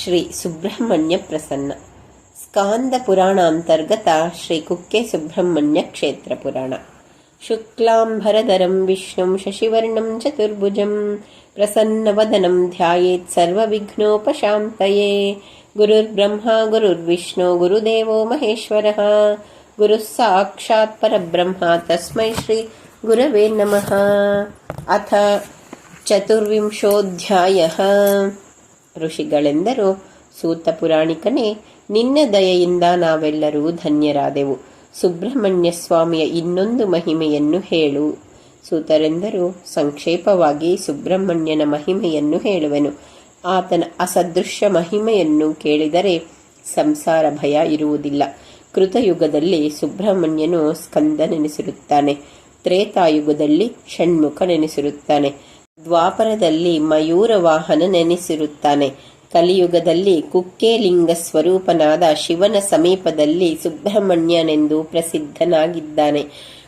ಶ್ರೀ ಸುಬ್ರಹ್ಮಣ್ಯ ಪ್ರಸನ್ನ ಸ್ಕಾಂದ ಪುರಾಣಾಂತರ್ಗತ ಶ್ರೀ ಕುಕ್ಕೆ ಸುಬ್ರಹ್ಮಣ್ಯ ಕ್ಷೇತ್ರ ಪುರಾಣ ಶುಕ್ಲಾಂಬರಧರಂ ವಿಷ್ಣುಂ ಶಶಿವರ್ಣಂ ಚತುರ್ಭುಜಂ ಪ್ರಸನ್ನವದನಂ ಧ್ಯಾಯೇತ್ ಸರ್ವವಿಘ್ನೋಪಶಾಂತಯೇ ಗುರುರ್ಬ್ರಹ್ಮ ಗುರುರ್ವಿಷ್ಣು ಗುರುದೇವೋ ಮಹೇಶ್ವರಃ ಗುರುಃ ಸಾಕ್ಷಾತ್ ಪರಬ್ರಹ್ಮ ತಸ್ಮೈ ಶ್ರೀ ಗುರವೇ ನಮಃ ಅಥ ಚತುರ್ವಿಂಶೋಧ್ಯಾಯಃ ಋಷಿಗಳೆಂದರು ಸೂತ ಪುರಾಣಿಕನೇ, ನಿನ್ನ ದಯೆಯಿಂದ ನಾವೆಲ್ಲರೂ ಧನ್ಯರಾದೆವು. ಸುಬ್ರಹ್ಮಣ್ಯ ಸ್ವಾಮಿಯ ಇನ್ನೊಂದು ಮಹಿಮೆಯನ್ನು ಹೇಳು. ಸೂತರೆಂದರು ಸಂಕ್ಷೇಪವಾಗಿ ಸುಬ್ರಹ್ಮಣ್ಯನ ಮಹಿಮೆಯನ್ನು ಹೇಳುವೆನು. ಆತನ ಅಸದೃಶ್ಯ ಮಹಿಮೆಯನ್ನು ಕೇಳಿದರೆ ಸಂಸಾರ ಭಯ ಇರುವುದಿಲ್ಲ. ಕೃತಯುಗದಲ್ಲಿ ಸುಬ್ರಹ್ಮಣ್ಯನು ಸ್ಕಂದನೆನಿಸಿರುತ್ತಾನೆ. ತ್ರೇತಾಯುಗದಲ್ಲಿ ಷಣ್ಮುಖನೆನಿಸಿರುತ್ತಾನೆ. ದ್ವಾಪರದಲ್ಲಿ ಮಯೂರ ವಾಹನ ನೆನೆಸಿರುತ್ತಾನೆ. ಕಲಿಯುಗದಲ್ಲಿ ಕುಕ್ಕೆಲಿಂಗ ಸ್ವರೂಪನಾದ ಶಿವನ ಸಮೀಪದಲ್ಲಿ ಸುಬ್ರಹ್ಮಣ್ಯನೆಂದು ಪ್ರಸಿದ್ಧನಾಗಿದ್ದಾನೆ.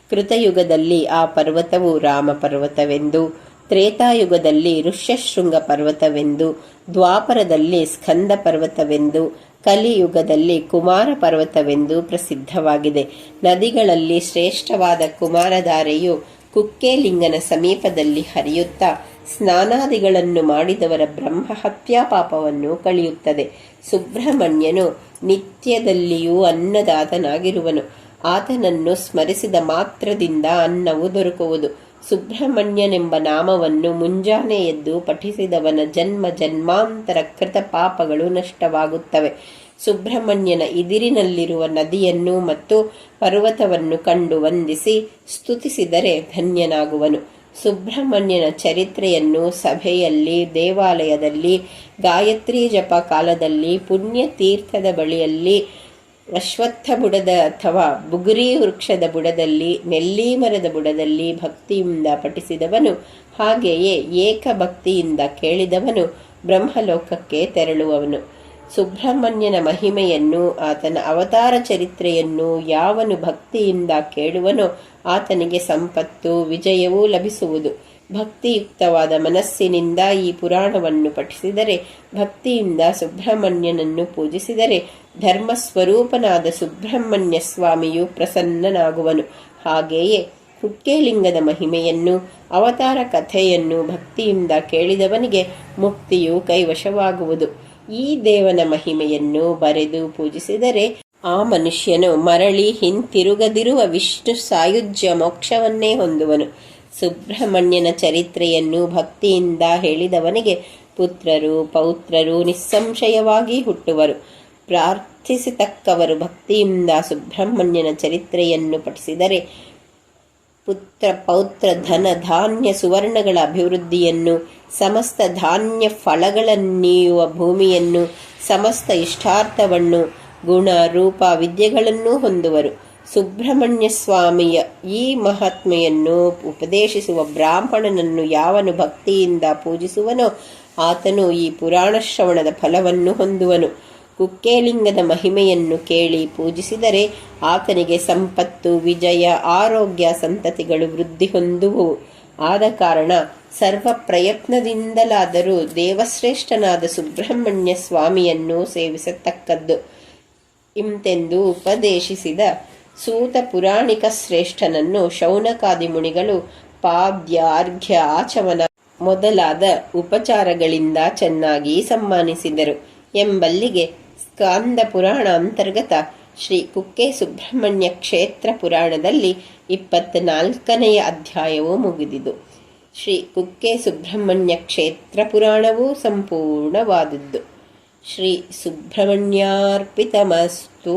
ಕೃತಯುಗದಲ್ಲಿ ಆ ಪರ್ವತವು ರಾಮ ಪರ್ವತವೆಂದು, ತ್ರೇತಾಯುಗದಲ್ಲಿ ಋಷ್ಯಶೃಂಗ ಪರ್ವತವೆಂದು, ದ್ವಾಪರದಲ್ಲಿ ಸ್ಕಂದ ಪರ್ವತವೆಂದು, ಕಲಿಯುಗದಲ್ಲಿ ಕುಮಾರ ಪರ್ವತವೆಂದು ಪ್ರಸಿದ್ಧವಾಗಿದೆ. ನದಿಗಳಲ್ಲಿ ಶ್ರೇಷ್ಠವಾದ ಕುಮಾರಧಾರೆಯು ಕುಕ್ಕೇಲಿಂಗನ ಸಮೀಪದಲ್ಲಿ ಹರಿಯುತ್ತಾ ಸ್ನಾನಾದಿಗಳನ್ನು ಮಾಡಿದವರ ಬ್ರಹ್ಮ ಹತ್ಯಾ ಪಾಪವನ್ನು ಕಳೆಯುತ್ತದೆ. ಸುಬ್ರಹ್ಮಣ್ಯನು ನಿತ್ಯದಲ್ಲಿಯೂ ಅನ್ನದಾತನಾಗಿರುವನು. ಆತನನ್ನು ಸ್ಮರಿಸಿದ ಮಾತ್ರದಿಂದ ಅನ್ನವು ದೊರಕುವುದು. ಸುಬ್ರಹ್ಮಣ್ಯನೆಂಬ ನಾಮವನ್ನು ಮುಂಜಾನೆ ಎದ್ದು ಪಠಿಸಿದವನ ಜನ್ಮ ಜನ್ಮಾಂತರ ಕೃತ ಪಾಪಗಳು ನಷ್ಟವಾಗುತ್ತವೆ. ಸುಬ್ರಹ್ಮಣ್ಯನ ಇದಿರಿನಲ್ಲಿರುವ ನದಿಯನ್ನು ಮತ್ತು ಪರ್ವತವನ್ನು ಕಂಡು ವಂದಿಸಿ ಸ್ತುತಿಸಿದರೆ ಧನ್ಯನಾಗುವನು. ಸುಬ್ರಹ್ಮಣ್ಯನ ಚರಿತ್ರೆಯನ್ನು ಸಭೆಯಲ್ಲಿ, ದೇವಾಲಯದಲ್ಲಿ, ಗಾಯತ್ರಿ ಜಪ ಕಾಲದಲ್ಲಿ ಪುಣ್ಯ ತೀರ್ಥದ ಬಳಿಯಲ್ಲಿ ಅಶ್ವತ್ಥ ಬುಡದ ಅಥವಾ ಬುಗುರಿ ವೃಕ್ಷದ ಬುಡದಲ್ಲಿ ನೆಲ್ಲಿ ಮರದ ಬುಡದಲ್ಲಿ ಭಕ್ತಿಯಿಂದ ಪಠಿಸಿದವನು. ಹಾಗೆಯೇ ಏಕ ಭಕ್ತಿಯಿಂದ ಕೇಳಿದವನು ಬ್ರಹ್ಮಲೋಕಕ್ಕೆ ತೆರಳುವವನು. ಸುಬ್ರಹ್ಮಣ್ಯನ ಮಹಿಮೆಯನ್ನು, ಆತನ ಅವತಾರ ಚರಿತ್ರೆಯನ್ನು ಯಾವನು ಭಕ್ತಿಯಿಂದ ಕೇಳುವನೋ ಆತನಿಗೆ ಸಂಪತ್ತು, ವಿಜಯವೂ ಲಭಿಸುವುದು. ಭಕ್ತಿಯುಕ್ತವಾದ ಮನಸ್ಸಿನಿಂದ ಈ ಪುರಾಣವನ್ನು ಪಠಿಸಿದರೆ, ಭಕ್ತಿಯಿಂದ ಸುಬ್ರಹ್ಮಣ್ಯನನ್ನು ಪೂಜಿಸಿದರೆ ಧರ್ಮಸ್ವರೂಪನಾದ ಸುಬ್ರಹ್ಮಣ್ಯ ಸ್ವಾಮಿಯು ಪ್ರಸನ್ನನಾಗುವನು. ಹಾಗೆಯೇ ಹುಕ್ಕೇಲಿಂಗದ ಮಹಿಮೆಯನ್ನು, ಅವತಾರ ಕಥೆಯನ್ನು ಭಕ್ತಿಯಿಂದ ಕೇಳಿದವನಿಗೆ ಮುಕ್ತಿಯು ಕೈವಶವಾಗುವುದು. ಈ ದೇವನ ಮಹಿಮೆಯನ್ನು ಬರೆದು ಪೂಜಿಸಿದರೆ ಆ ಮನುಷ್ಯನು ಮರಳಿ ಹಿಂತಿರುಗದಿರುವ ವಿಷ್ಣು ಸಾಯುಜ್ಯ ಮೋಕ್ಷವನ್ನೇ ಹೊಂದುವನು. ಸುಬ್ರಹ್ಮಣ್ಯನ ಚರಿತ್ರೆಯನ್ನು ಭಕ್ತಿಯಿಂದ ಹೇಳಿದವನಿಗೆ ಪುತ್ರರು, ಪೌತ್ರರು ನಿಸ್ಸಂಶಯವಾಗಿ ಹುಟ್ಟುವರು. ಪ್ರಾರ್ಥಿಸತಕ್ಕವರು ಭಕ್ತಿಯಿಂದ ಸುಬ್ರಹ್ಮಣ್ಯನ ಚರಿತ್ರೆಯನ್ನು ಪಠಿಸಿದರೆ ಪುತ್ರ ಪೌತ್ರ ಧನ ಧಾನ್ಯ ಸುವರ್ಣಗಳ ಅಭಿವೃದ್ಧಿಯನ್ನು, ಸಮಸ್ತ ಧಾನ್ಯ ಫಲಗಳನ್ನೀಯುವ ಭೂಮಿಯನ್ನು, ಸಮಸ್ತ ಇಷ್ಟಾರ್ಥವನ್ನು, ಗುಣ, ರೂಪ, ವಿದ್ಯೆಗಳನ್ನೂ ಹೊಂದುವರು. ಸುಬ್ರಹ್ಮಣ್ಯ ಸ್ವಾಮಿಯ ಈ ಮಹಾತ್ಮೆಯನ್ನು ಉಪದೇಶಿಸುವ ಬ್ರಾಹ್ಮಣನನ್ನು ಯಾವನು ಭಕ್ತಿಯಿಂದ ಪೂಜಿಸುವನೋ, ಆತನು ಈ ಪುರಾಣ ಶ್ರವಣದ ಫಲವನ್ನು ಹೊಂದುವನು. ಕುಕ್ಕೇಲಿಂಗದ ಮಹಿಮೆಯನ್ನು ಕೇಳಿ ಪೂಜಿಸಿದರೆ ಆತನಿಗೆ ಸಂಪತ್ತು, ವಿಜಯ, ಆರೋಗ್ಯ, ಸಂತತಿಗಳು ವೃದ್ಧಿ ಹೊಂದುವು. ಆದ ಕಾರಣ ಸರ್ವ ಪ್ರಯತ್ನದಿಂದಲಾದರೂ ದೇವಶ್ರೇಷ್ಠನಾದ ಸುಬ್ರಹ್ಮಣ್ಯ ಸ್ವಾಮಿಯನ್ನು ಸೇವಿಸತಕ್ಕದ್ದು. ಇಂತೆಂದು ಉಪದೇಶಿಸಿದ ಸೂತ ಪುರಾಣಿಕ ಶ್ರೇಷ್ಠನನ್ನು ಶೌನಕಾದಿ ಮುನಿಗಳು ಪಾದ್ಯ ಅರ್ಘ್ಯ ಆಚಮನ ಮೊದಲಾದ ಉಪಚಾರಗಳಿಂದ ಚೆನ್ನಾಗಿ ಸಮ್ಮಾನಿಸಿದರು. ಎಂಬಲ್ಲಿಗೆ ಸ್ಕಾಂದ ಪುರಾಣ ಅಂತರ್ಗತ ಶ್ರೀ ಕುಕ್ಕೆ ಸುಬ್ರಹ್ಮಣ್ಯ ಕ್ಷೇತ್ರ ಪುರಾಣದಲ್ಲಿ ಇಪ್ಪತ್ನಾಲ್ಕನೆಯ ಅಧ್ಯಾಯವು ಮುಗಿದಿದು. ಶ್ರೀ ಕುಕ್ಕೆ ಸುಬ್ರಹ್ಮಣ್ಯ ಕ್ಷೇತ್ರ ಪುರಾಣವೂ ಸಂಪೂರ್ಣವಾದದ್ದು. ಶ್ರೀ ಸುಬ್ರಹ್ಮಣ್ಯಾರ್ಪಿತಮಸ್ತು.